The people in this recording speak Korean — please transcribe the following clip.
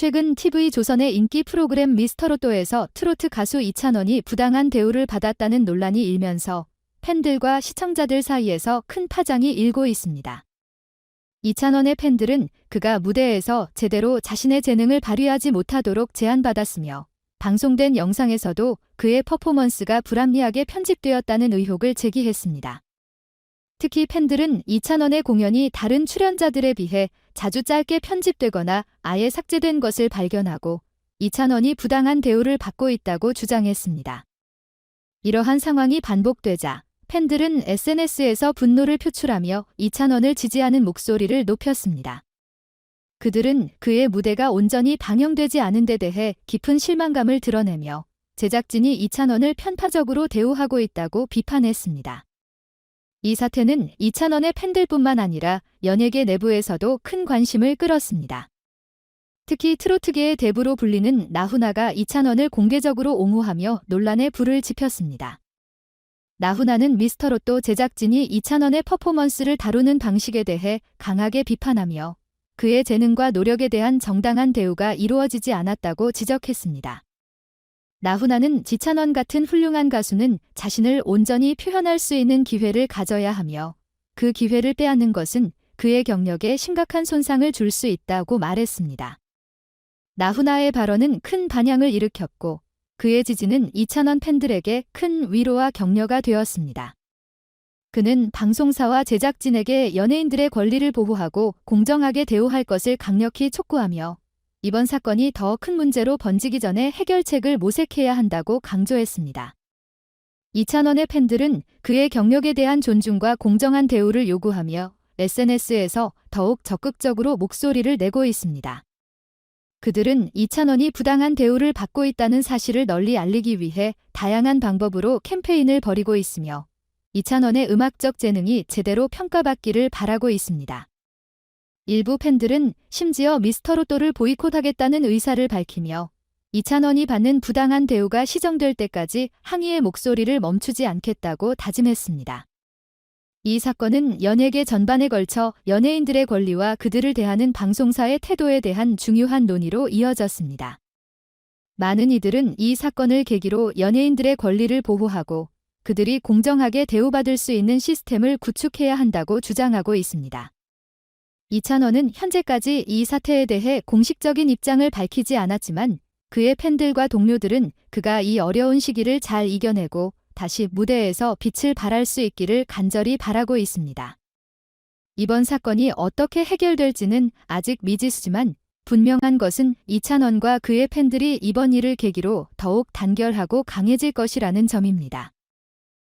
최근 TV 조선의 인기 프로그램 미스터로또에서 트로트 가수 이찬원이 부당한 대우를 받았다는 논란이 일면서 팬들과 시청자들 사이에서 큰 파장이 일고 있습니다. 이찬원의 팬들은 그가 무대에서 제대로 자신의 재능을 발휘하지 못하도록 제안받았으며 방송된 영상에서도 그의 퍼포먼스가 불합리하게 편집되었다는 의혹을 제기했습니다. 특히 팬들은 이찬원의 공연이 다른 출연자들에 비해 자주 짧게 편집되거나 아예 삭제된 것을 발견하고 이찬원이 부당한 대우를 받고 있다고 주장했습니다. 이러한 상황이 반복되자 팬들은 SNS에서 분노를 표출하며 이찬원을 지지하는 목소리를 높였습니다. 그들은 그의 무대가 온전히 방영되지 않은 데 대해 깊은 실망감을 드러내며 제작진이 이찬원을 편파적으로 대우하고 있다고 비판했습니다. 이 사태는 이찬원의 팬들뿐만 아니라 연예계 내부에서도 큰 관심을 끌었습니다. 특히 트로트계의 대부로 불리는 나훈아가 이찬원을 공개적으로 옹호하며 논란에 불을 지폈습니다. 나훈아는 미스터로또 제작진이 이찬원의 퍼포먼스를 다루는 방식에 대해 강하게 비판하며 그의 재능과 노력에 대한 정당한 대우가 이루어지지 않았다고 지적했습니다. 나훈아는 지찬원 같은 훌륭한 가수는 자신을 온전히 표현할 수 있는 기회를 가져야 하며 그 기회를 빼앗는 것은 그의 경력에 심각한 손상을 줄 수 있다고 말했습니다. 나훈아의 발언은 큰 반향을 일으켰고 그의 지지는 이찬원 팬들에게 큰 위로와 격려가 되었습니다. 그는 방송사와 제작진에게 연예인들의 권리를 보호하고 공정하게 대우할 것을 강력히 촉구하며 이번 사건이 더 큰 문제로 번지기 전에 해결책을 모색해야 한다고 강조했습니다. 이찬원의 팬들은 그의 경력에 대한 존중과 공정한 대우를 요구하며 SNS에서 더욱 적극적으로 목소리를 내고 있습니다. 그들은 이찬원이 부당한 대우를 받고 있다는 사실을 널리 알리기 위해 다양한 방법으로 캠페인을 벌이고 있으며 이찬원의 음악적 재능이 제대로 평가받기를 바라고 있습니다. 일부 팬들은 심지어 미스터 로또를 보이콧하겠다는 의사를 밝히며 이찬원이 받는 부당한 대우가 시정될 때까지 항의의 목소리를 멈추지 않겠다고 다짐했습니다. 이 사건은 연예계 전반에 걸쳐 연예인들의 권리와 그들을 대하는 방송사의 태도에 대한 중요한 논의로 이어졌습니다. 많은 이들은 이 사건을 계기로 연예인들의 권리를 보호하고 그들이 공정하게 대우받을 수 있는 시스템을 구축해야 한다고 주장하고 있습니다. 이찬원은 현재까지 이 사태에 대해 공식적인 입장을 밝히지 않았지만 그의 팬들과 동료들은 그가 이 어려운 시기를 잘 이겨내고 다시 무대에서 빛을 발할 수 있기를 간절히 바라고 있습니다. 이번 사건이 어떻게 해결될지는 아직 미지수지만 분명한 것은 이찬원과 그의 팬들이 이번 일을 계기로 더욱 단결하고 강해질 것이라는 점입니다.